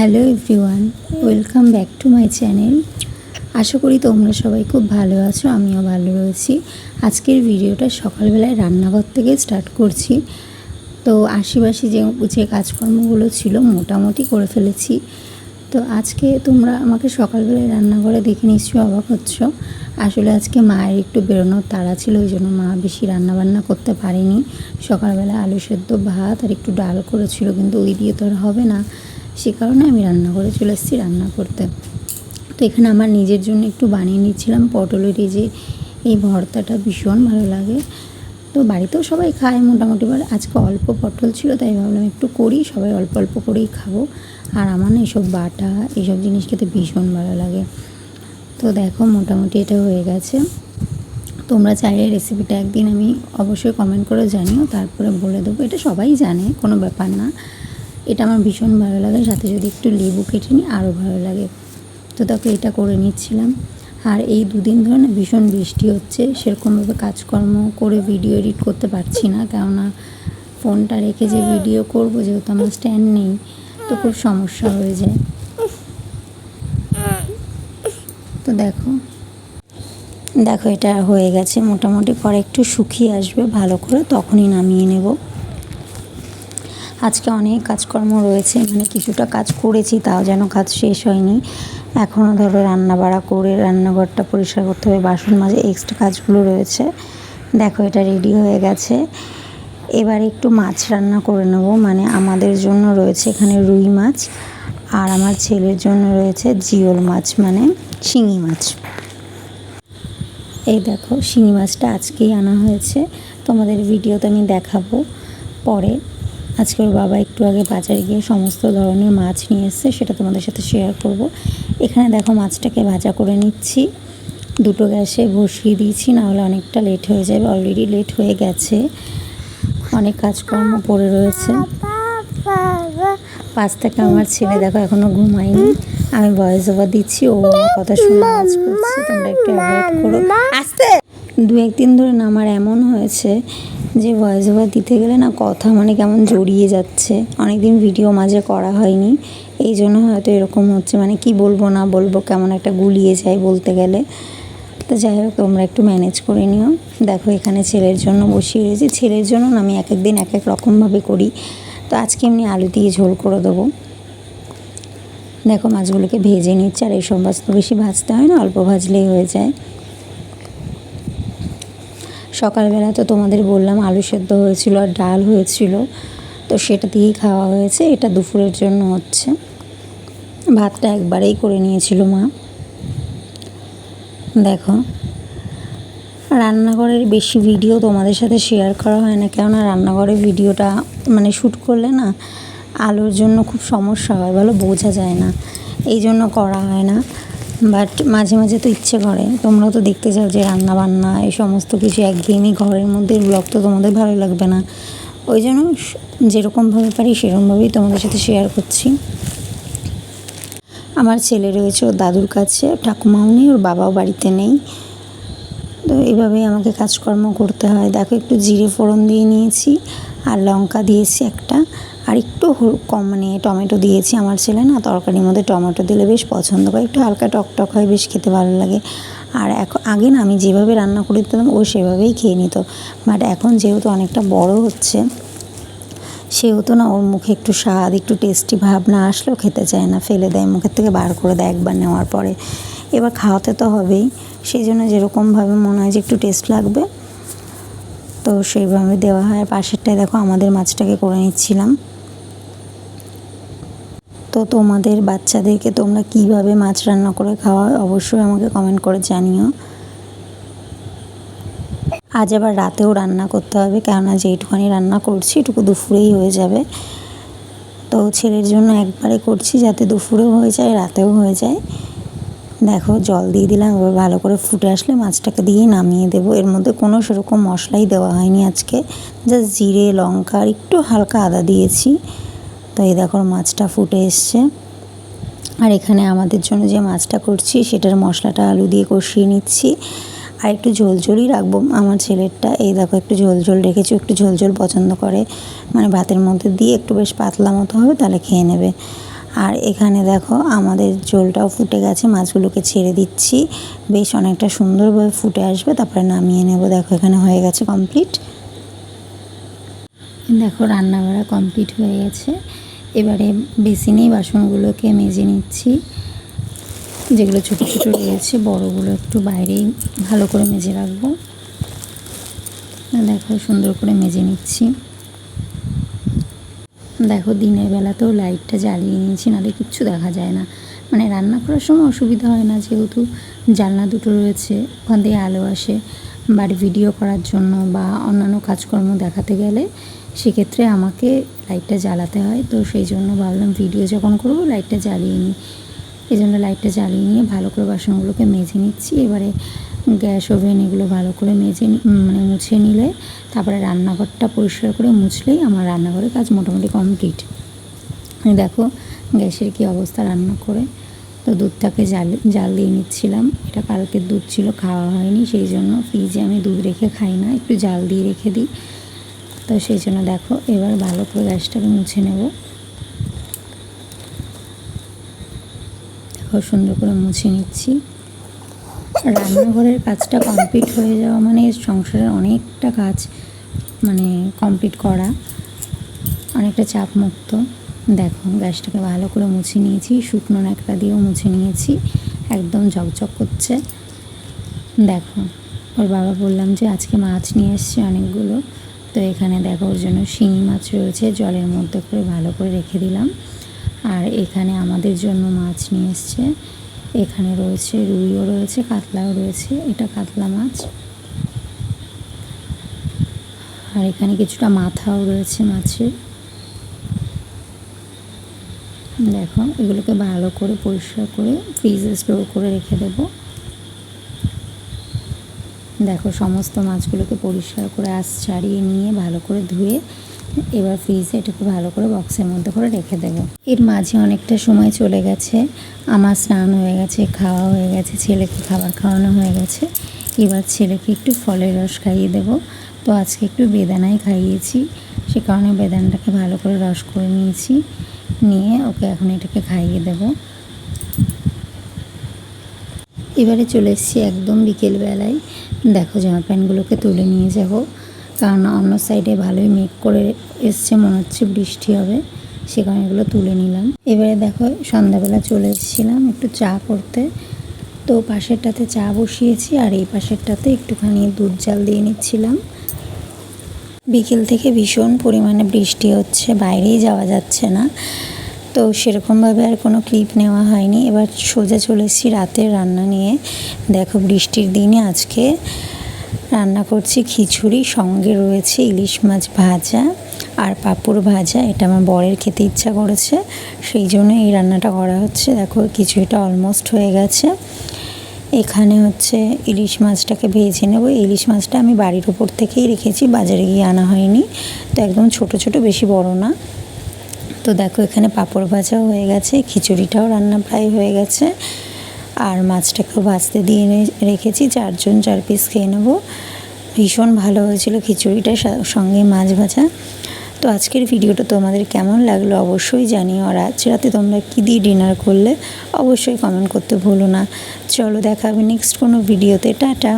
Hello everyone, welcome back to my channel. আশা করি তোমরা সবাই খুব ভালো আছো, আমিও ভালো রয়েছি। আজকের ভিডিওটা সকালবেলায় রান্নাঘর থেকে স্টার্ট করছি। তো আশেপাশে যে যে কাজকর্মগুলো ছিল মোটামুটি করে ফেলেছি। তো আজকে তোমরা আমাকে সকালবেলায় রান্নাঘরে দেখে নিশ্চয়ই অবাক হচ্ছ। আসলে আজকে মায়ের একটু বেরোনোর তাড়া ছিল, ওই জন্য মা বেশি রান্নাবান্না করতে পারেনি। সকালবেলা আলু সেদ্ধ ভাত আর একটু ডাল করেছিল, কিন্তু ওই দিয়ে তো আর হবে না। সে কারণে আমি রান্না করে চলে এসেছি রান্না করতে। তো এখানে আমার নিজের জন্য একটু বানিয়ে নিচ্ছিলাম পটলের যে, এই ভর্তাটা ভীষণ ভালো লাগে। তো বাড়িতেও সবাই খায় মোটামুটি, এবার আজকে অল্প পটল ছিল, তাই ভাবলাম একটু করি, সবাই অল্প অল্প করেই খাব। আর আমার না এসব বাটা, এসব জিনিস খেতে ভীষণ ভালো লাগে। তো দেখো মোটামুটি এটা হয়ে গেছে। তোমরা চাইলে রেসিপিটা একদিন আমি অবশ্যই কমেন্ট করে জানিও, তারপরে বলে দেবো। এটা সবাই জানে, কোনো ব্যাপার না। এটা আমার ভীষণ ভালো লাগে। সাথে যদি একটু লেবু কেটে নিই আরও ভালো লাগে। তো তাকে এটা করে নিচ্ছিলাম। আর এই দুদিন ধরে না ভীষণ বৃষ্টি হচ্ছে। সেরকমভাবে কাজকর্ম করে ভিডিও এডিট করতে পারছি না, কেননা ফোনটা রেখে যে ভিডিও করব, যেহেতু আমার স্ট্যান্ড নেই, তো খুব সমস্যা হয়ে যায়। তো দেখো দেখো এটা হয়ে গেছে। মোটামুটি পরে একটু শুকিয়ে আসবে, ভালো করে তখনই নামিয়ে নেব। আজকে অনেক কাজকর্ম রয়েছে মানে কিছুটা কাজ করেছি, তাও যেন কাজ শেষ হয়নি। এখনও ধরো রান্না বাড়া করে রান্নাঘরটা পরিষ্কার করতে হবে, বাসন মাঝে এক্সট্রা কাজগুলো রয়েছে। দেখো এটা রেডি হয়ে গেছে। এবার একটু মাছ রান্না করে নেব মানে আমাদের জন্য রয়েছে এখানে রুই মাছ আর আমার ছেলের জন্য রয়েছে জিওল মাছ মানে শিঙি মাছ। এই দেখো, শিঙি মাছটা আজকেই আনা হয়েছে। তোমাদের ভিডিওতে আমি দেখাবো পরে। আজকে ওর বাবা একটু আগে বাজারে গিয়ে সমস্ত ধরনের মাছ নিয়ে এসছে, সেটা তোমাদের সাথে শেয়ার করব। এখানে দেখো মাছটাকে ভাজা করে নিচ্ছি। দুটো গ্যাসে বসিয়ে দিয়েছি, নাহলে অনেকটা লেট হয়ে যাবে অলরেডি লেট হয়ে গেছে। অনেক কাজকর্ম পড়ে রয়েছে। পাঁচ থেকে আমার ছেলে দেখো এখনও ঘুমায়নি। আমি ভয়েস ওভার দিচ্ছি, ও কথা শুনে আওয়াজ করছে, তোমরা একটু অ্যাভয়েড করো। আস্তে! দু একদিন ধরে না আমার এমন হয়েছে যে ভয়েস ওভার দিতে গেলে না কথা মানে কেমন জড়িয়ে যাচ্ছে। অনেকদিন ভিডিও মাঝে করা হয়নি। এই জন্য হয়তো এরকম হচ্ছে। মানে কি বলব না বলব, কেমন একটা গুলিয়ে যায় বলতে গেলে। তো যাই হোক, তোমরা একটু ম্যানেজ করে নিও। দেখো, এখানে ছেলের জন্য বসিয়ে রয়েছি ছেলের জন্য না আমি এক এক দিন এক এক রকমভাবে করি। তো আজকে এমনি আলু দিয়ে ঝোল করে দেবো। দেখো, মাছগুলোকে ভেজে নিচ্ছে। আর এইসব মাছ তো বেশি ভাজতে হয় না, অল্প ভাজলেই হয়ে যায়। সকালবেলা তো তোমাদের বললাম আলু সেদ্ধ হয়েছিল আর ডাল হয়েছিল। তো সেটা দিয়েই খাওয়া হয়েছে। এটা দুপুরের জন্য হচ্ছে। ভাতটা একবারেই করে নিয়েছিল মা। দেখো। রান্নাঘরের বেশি ভিডিও তোমাদের সাথে শেয়ার করা হয় না। কেননা রান্নাঘরের ভিডিওটা মানে শ্যুট করলে না আলোর জন্য খুব সমস্যা হয়। ভালো বোঝা যায় না। এই জন্য করা হয় না। বাট মাঝে মাঝে তো ইচ্ছে করে। তোমরা তো দেখতে চাও যে রান্না বান্না এই সমস্ত কিছু একঘেয়েমি ঘরের মধ্যে ব্লগ তো তোমাদের ভালো লাগবে না। ওই জন্য যেরকমভাবে পারি সেরকমভাবেই তোমাদের সাথে শেয়ার করছি। আমার ছেলে রয়েছে ওর দাদুর কাছে, ঠাকুমাও নেই, ওর বাবাও বাড়িতে নেই। তো এইভাবেই আমাকে কাজকর্ম করতে হয়। দেখো, একটু জিরে ফোড়ন দিয়ে নিয়েছি, আর লঙ্কা দিয়েছি একটা। আর একটু কম মানে টমেটো দিয়েছি আমার ছেলে না, তরকারির মধ্যে টমেটো দিলে বেশ পছন্দ করে। একটু হালকা টকটক হয়, বেশ খেতে ভালো লাগে। আর এখন আগে না আমি যেভাবে রান্না করে দিতাম, ও সেভাবেই খেয়ে নিত। বাট এখন যেহেতু অনেকটা বড় হচ্ছে, সেহেতু না ওর মুখে একটু স্বাদ, একটু টেস্টি ভাব না আসলেও খেতে চায় না, ফেলে দেয়, মুখের থেকে বার করে দেয় একবার নেওয়ার পরে। এবার খাওয়াতে তো হবেই, সেই জন্য যেরকমভাবে মনে হয় যে একটু টেস্ট লাগবে, তো সেইভাবে দেওয়া হয়। আর পাশেরটায় দেখো আমাদের মাছটাকে করে নিচ্ছিলাম। তো তোমাদের বাচ্চাদেরকে তোমরা কীভাবে মাছ রান্না করে খাওয়াও অবশ্যই আমাকে কমেন্ট করে জানিও। আজ আবার রাতেও রান্না করতে হবে, কেননা যেইটুখানি রান্না করছি এটুকু দুপুরেই হয়ে যাবে। তো ছেলের জন্য একবারে করছি যাতে দুপুরেও হয়ে যায়, রাতেও হয়ে যায়। দেখো জল দিয়ে দিলাম, এবার ভালো করে ফুটে আসলে মাছটাকে দিয়ে নামিয়ে দেবো। এর মধ্যে কোনো সেরকম মশলাই দেওয়া হয়নি আজকে, জাস্ট জিরে, লঙ্কা একটু হালকা আদা দিয়েছি। তো এই দেখো মাছটা ফুটে এসছে। আর এখানে আমাদের জন্য যে মাছটা করছি, সেটার মশলাটা আলু দিয়ে কষিয়ে নিচ্ছি। আর একটু ঝোল ঝোলই রাখব আমার ছেলেরটা। এই দেখো একটু ঝোল ঝোল রেখেছি একটু ঝোল ঝোল পছন্দ করে। মানে ভাতের মধ্যে দিয়ে একটু বেশ পাতলা মতো হবে, তাহলে খেয়ে নেবে। আর এখানে দেখো আমাদের ঝোলটাও ফুটে গেছে, মাছগুলোকে ছেড়ে দিচ্ছি। বেশ অনেকটা সুন্দরভাবে ফুটে আসবে, তারপরে নামিয়ে নেব। দেখো এখানে হয়ে গেছে কমপ্লিট দেখো রান্না বাড়া কমপ্লিট হয়ে গেছে। এবারে বেসিনেই বাসনগুলোকে মেজে নিচ্ছি। যেগুলো ছোটো ছোটো রয়েছে, বড়গুলো একটু বাইরেই ভালো করে মেজে রাখব। দেখো, সুন্দর করে মেজে নিচ্ছি। দেখো, দিনের বেলাতেও লাইটটা জ্বালিয়ে নিয়েছি, নাহলে কিচ্ছু দেখা যায় না। মানে রান্না করার সময় অসুবিধা হয় না, যেহেতু জানলা দুটো রয়েছে, ওখান দিয়ে আলো আসে। বাড়ি ভিডিও করার জন্য বা অন্যান্য কাজকর্ম দেখাতে গেলে সেক্ষেত্রে আমাকে লাইটটা জ্বালাতে হয়। তো সেই জন্য ভাবলাম ভিডিও যখন করব লাইটটা জ্বালিয়ে নিই। এই জন্য লাইটটা জ্বালিয়ে নিয়ে ভালো করে বাসনগুলোকে মেজে নিচ্ছি। এবারে গ্যাস ওভেন এগুলো ভালো করে মেজে মানে মুছে নিলে, তারপরে রান্নাঘরটা পরিষ্কার করে মুছলেই আমার রান্নাঘরের কাজ মোটামুটি কমপ্লিট দেখো গ্যাসের কি অবস্থা রান্না করে। তো দুধটাকে জাল জাল দিয়ে নিচ্ছিলাম। এটা কালকের দুধ ছিল, খাওয়া হয়নি। সেই জন্য ফ্রিজে আমি দুধ রেখে খাই না। একটু জাল দিয়ে রেখে দিই। তো সেই জন্য দেখো, এবার ভালো করে গ্যাসটাকে মুছে নেব। দেখো, সুন্দর করে মুছে নিচ্ছি। রান্নাঘরের কাজটা কমপ্লিট হয়ে যাওয়া মানে সংসারের অনেকটা কাজ মানে কমপ্লিট করা, অনেকটা চাপ মুক্ত। দেখো, গ্যাসটাকে ভালো করে মুছে নিয়েছি, শুকনো ন্যাকড়া দিয়েও মুছে নিয়েছি, একদম ঝকঝক করছে। দেখো, ওর বাবা বললাম যে আজকে মাছ নিয়ে এসছে অনেকগুলো। তো এখানে দেখো জন্য শিঙি মাছ রয়েছে, জলের মধ্যে করে ভালো করে রেখে দিলাম। আর এখানে আমাদের জন্য মাছ নিয়ে এসছে। এখানে রয়েছে রুইও রয়েছে, কাতলাও রয়েছে, এটা কাতলা মাছ। আর এখানে কিছুটা মাথাও রয়েছে মাছের। দেখো, এগুলোকে ভালো করে পরিষ্কার করে ফ্রিজে স্টোর করে রেখে দেবো। দেখো, সমস্ত মাছগুলোকে পরিষ্কার করে আঁশ ছাড়িয়ে নিয়ে ভালো করে ধুয়ে এবার ফ্রিজে এটাকে ভালো করে বক্সের মধ্যে করে রেখে দেবো। এর মাঝে অনেকটা সময় চলে গেছে। আমার স্নান হয়ে গেছে, খাওয়া হয়ে গেছে, ছেলেকে খাবার খাওয়ানো হয়ে গেছে। এবার ছেলেকে একটু ফলের রস খাইয়ে দেবো। তো আজকে একটু বেদানাই খাইয়েছি। সে কারণে বেদানাটাকে ভালো করে রস করে নিয়েছি। নিয়ে ওকে এখন এটাকে খাইয়ে দেবো। এবারে চলে এসেছি একদম বিকেলবেলায়। দেখো জামা প্যান্টগুলোকে তুলে নিয়ে যাব। কারণ অন্য সাইডে ভালোই মেঘ করে এসছে, মনে হচ্ছে বৃষ্টি হবে, সে কারণে এগুলো তুলে নিলাম। এবারে দেখো সন্ধ্যাবেলা চলে এসেছিলাম একটু চা করতে। তো পাশেরটাতে চা বসিয়েছি আর এই পাশেরটাতে একটুখানি দুধ জাল দিয়ে নিচ্ছিলাম। বিকেল থেকে ভীষণ পরিমাণে বৃষ্টি হচ্ছে, বাইরেই যাওয়া যাচ্ছে না। তো সেরকমভাবে আর কোনো ক্লিপ নেওয়া হয়নি। এবার সোজা চলে এসেছি রাতের রান্না নিয়ে। দেখো বৃষ্টির দিনে আজকে রান্না করছি খিচুড়ি, সঙ্গে রয়েছে ইলিশ মাছ ভাজা আর পাঁপড় ভাজা। এটা আমার বরের খেতে ইচ্ছা করেছে, সেই জন্য এই রান্নাটা করা হচ্ছে। দেখো খিচুড়িটা অলমোস্ট হয়ে গেছে। এখানে হচ্ছে ইলিশ মাছটাকে ভেজে নেব। ইলিশ মাছটা আমি বাড়ির উপর থেকেই রেখেছি, বাজারে গিয়ে আনা হয়নি। তো একদম ছোট ছোট, বেশি বড় না। তো দেখো, এখানে পাঁপড় ভাজাও হয়ে গেছে, খিচুড়িটাও রান্না প্রায় হয়ে গেছে। আর মাছটাকেও ভাজতে দিয়ে রেখেছি, চারজন চার পিস খেয়ে নেব। ভীষণ ভালো হয়েছিল খিচুড়িটা সঙ্গে মাছ ভাজা। তো আজকের ভিডিওটা তোমাদের কেমন লাগল অবশ্যই জানিও, আর আজ রাতে তোমরা কী দিয়ে ডিনার করলে অবশ্যই কমেন্ট করতে ভুলো না। চলো দেখা হবে নেক্সট কোনো ভিডিওতে টাটা।